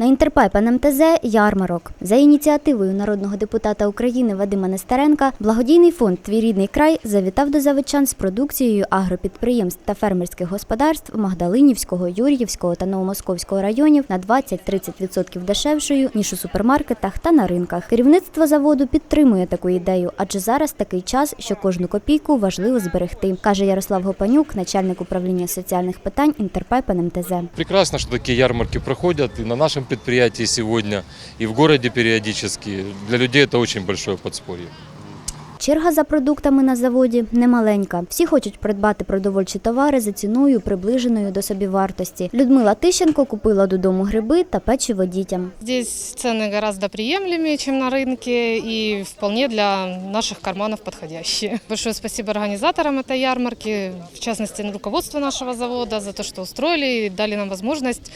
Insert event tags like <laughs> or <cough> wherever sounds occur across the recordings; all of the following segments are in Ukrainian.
На Інтерпайп НМТЗ ярмарок. За ініціативою народного депутата України Вадима Нестеренка, благодійний фонд Твій рідний край завітав до заводчан з продукцією агропідприємств та фермерських господарств Магдалинівського, Юр'ївського та Новомосковського районів на 20-30% дешевшою, ніж у супермаркетах та на ринках. Керівництво заводу підтримує таку ідею, адже зараз такий час, що кожну копійку важливо зберегти, каже Ярослав Гопанюк, начальник управління соціальних питань Інтерпайп НМТЗ. Прекрасно, что такие ярмарки проходят и на нашем предприятии сегодня, и в городе периодически. Для людей это очень большое подспорье. Черга за продуктами на заводі немаленька. Всі хочуть придбати продовольчі товари за ціною, приближеною до собівартості. Людмила Тищенко купила додому гриби та печиво дітям. Здесь цены гораздо приемлемее, чем на рынке, и вполне для наших карманов подходящие. <laughs> Большое спасибо организаторам этой ярмарки, в частности, руководству нашего завода, за то, что устроили и дали нам возможность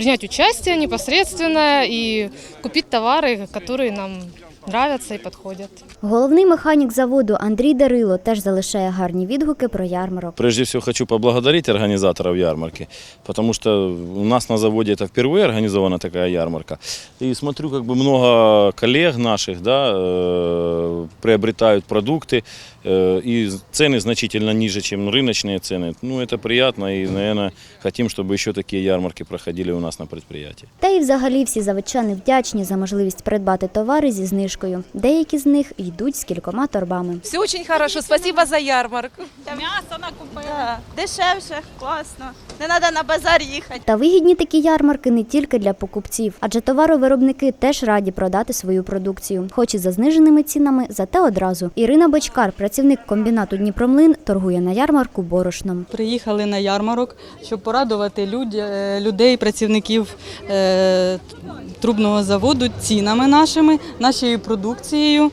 принять участие непосредственно и купить товары, которые нам нравятся и подходят. Головний механік заводу Андрій Дарило теж залишає гарні відгуки про ярмарок. Прежде всего хочу поблагодарить организаторов ярмарки, потому что у нас на заводе это впервые организована такая ярмарка. И смотрю, как бы много коллег наших да, э, приобретают продукты, э, и цены значительно ниже, чем рыночные цены. Ну, это приятно, и, наверное, хотим, чтобы еще такие ярмарки проходили у нас на предприятии. Та й взагалі всі заводчани вдячні за можливість придбати товари зі знижкою. Деякі з них йдуть з кількома торбами. Все очень хорошо. Спасибо за ярмарку. М'ясо накупили. Да. Дешевше, класно. Не треба на базар їхати. Та вигідні такі ярмарки не тільки для покупців, адже товаровиробники теж раді продати свою продукцію, хоч і за зниженими цінами, зате одразу. Ірина Бочкар, працівник комбінату Дніпромлин, торгує на ярмарку борошном. Приїхали на ярмарок, щоб порадувати е, людей, працівників е, трубного заводу цінами нашими, нашою продукцією.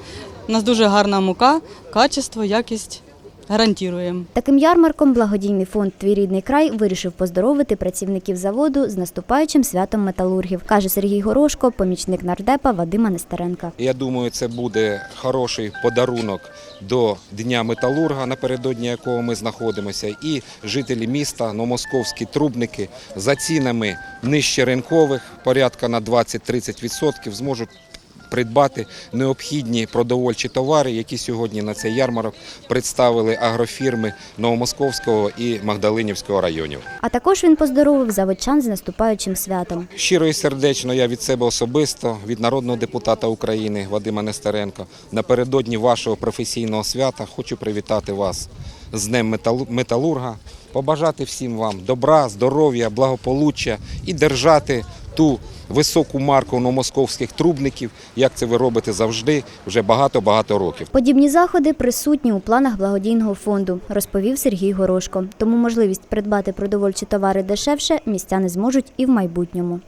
У нас дуже гарна мука, качество, якість гарантуємо. Таким ярмарком благодійний фонд Твій рідний край вирішив поздоровити працівників заводу з наступаючим святом металургів, каже Сергій Горошко, помічник нардепа Вадима Нестеренка. Я думаю, це буде хороший подарунок до Дня металурга, напередодні якого ми знаходимося, і жителі міста, новомосковські трубники за цінами нижче ринкових, порядка на 20-30% зможуть придбати необхідні продовольчі товари, які сьогодні на цей ярмарок представили агрофірми Новомосковського і Магдалинівського районів. А також він поздоровив заводчан з наступаючим святом. Щиро і сердечно я від себе особисто, від народного депутата України Вадима Нестеренка, напередодні вашого професійного свята хочу привітати вас з Днем металурга, побажати всім вам добра, здоров'я, благополуччя і держати ту високу марку новомосковських трубників, як це ви робите завжди, вже багато-багато років. Подібні заходи присутні у планах благодійного фонду, розповів Сергій Горошко. Тому можливість придбати продовольчі товари дешевше містяни зможуть і в майбутньому.